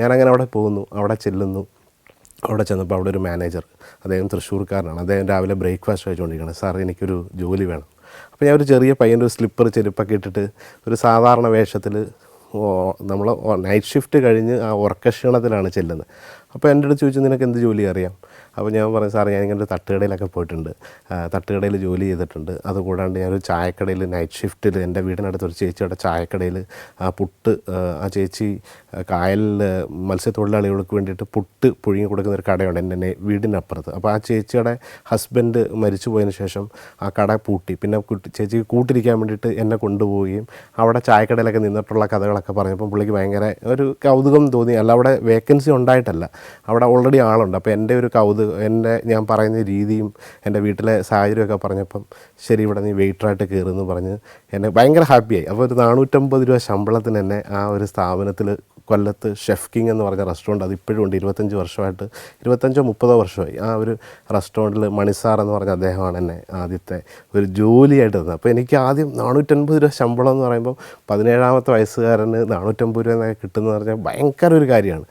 ഞാനങ്ങനെ അവിടെ പോകുന്നു അവിടെ ചെല്ലുന്നു. അവിടെ ചെന്നപ്പോൾ അവിടെ ഒരു മാനേജർ അദ്ദേഹം തൃശ്ശൂർക്കാരനാണ്. അദ്ദേഹം രാവിലെ ബ്രേക്ക്ഫാസ്റ്റ് കഴിച്ചുകൊണ്ടിരിക്കുകയാണ്. സാർ എനിക്കൊരു ജോലി വേണം. അപ്പോൾ ഞാൻ ഒരു ചെറിയ പയ്യന്റെ ഒരു സ്ലിപ്പർ ചെരുപ്പൊക്കെ ഇട്ടിട്ട് ഒരു സാധാരണ വേഷത്തിൽ നമ്മൾ നൈറ്റ് ഷിഫ്റ്റ് കഴിഞ്ഞ് ആ ഉറക്കക്ഷീണത്തിലാണ് ചെല്ലുന്നത്. അപ്പോൾ എന്റെ അടുത്ത് ചോദിച്ചു നിനക്ക് എന്ത് ജോലി അറിയാം? അപ്പോൾ ഞാൻ പറഞ്ഞു സാർ ഞാൻ ഇങ്ങനെ തട്ടുകടയിലൊക്കെ പോയിട്ടുണ്ട്. തട്ടുകടയിൽ ജോലി ചെയ്തിട്ടുണ്ട്. അതുകൂടാണ്ട് ഞാനൊരു ചായക്കടയിൽ നൈറ്റ് ഷിഫ്റ്റിൽ എന്റെ വീടിനടുത്ത് ഒരു ചേച്ചിയുടെ ചായക്കടയിൽ പുട്ട് ആ, ചേച്ചി കായലിൽ മത്സ്യത്തൊഴിലാളികൾക്ക് വേണ്ടിയിട്ട് പുട്ട് പുഴുങ്ങി കൊടുക്കുന്ന ഒരു കടയുണ്ട് എന്റെ വീടിനപ്പുറത്ത്. അപ്പോൾ ആ ചേച്ചിയുടെ ഹസ്ബൻഡ് മരിച്ചു പോയതിന് ശേഷം ആ കട പൂട്ടി. പിന്നെ കുട്ടി ചേച്ചി കൂട്ടിരിക്കാൻ വേണ്ടിയിട്ട് എന്നെ കൊണ്ടുപോവുകയും അവിടെ ചായക്കടയിലൊക്കെ നിന്നിട്ടുള്ള കഥകളൊക്കെ പറഞ്ഞപ്പോൾ പുള്ളിക്ക് ഭയങ്കര ഒരു കൗതുകം തോന്നി. അല്ല അവിടെ വേക്കൻസി ഉണ്ടായിട്ടല്ല. അവിടെ ഓൾറെഡി ആളുണ്ട്. അപ്പോൾ എന്റെ ഒരു കൗതുകം എന്റെ ഞാൻ പറയുന്ന രീതിയും എന്റെ വീട്ടിലെ സാഹചര്യമൊക്കെ പറഞ്ഞപ്പം ശരി ഇവിടെ നീ വെയിറ്ററായിട്ട് കയറുമെന്ന് പറഞ്ഞ് എന്നെ ഭയങ്കര ഹാപ്പിയായി അപ്പോൾ ഒരു നാനൂറ്റമ്പത് രൂപ ശമ്പളത്തിന് എന്നെ ആ ഒരു സ്ഥാപനത്തിൽ കൊല്ലത്ത് ഷെഫ് കിങ് എന്ന് പറഞ്ഞ റെസ്റ്റോറന്റ് അത് ഇപ്പോഴും ഉണ്ട്. ഇരുപത്തഞ്ച് വർഷമായിട്ട് ഇരുപത്തഞ്ചോ മുപ്പതോ വർഷമായി ആ ഒരു റെസ്റ്റോറന്റിൽ മണിസാർ എന്ന് പറഞ്ഞ അദ്ദേഹമാണ് എന്നെ ആദ്യത്തെ ഒരു ജോലിയായിട്ട് തന്നത്. അപ്പോൾ എനിക്ക് ആദ്യം നാനൂറ്റൻപത് രൂപ ശമ്പളം എന്ന് പറയുമ്പോൾ പതിനേഴാമത്തെ വയസ്സുകാരന് നാനൂറ്റമ്പത് രൂപ എന്നൊക്കെ കിട്ടുന്നതെന്ന് പറഞ്ഞാൽ ഭയങ്കര ഒരു കാര്യമാണ്.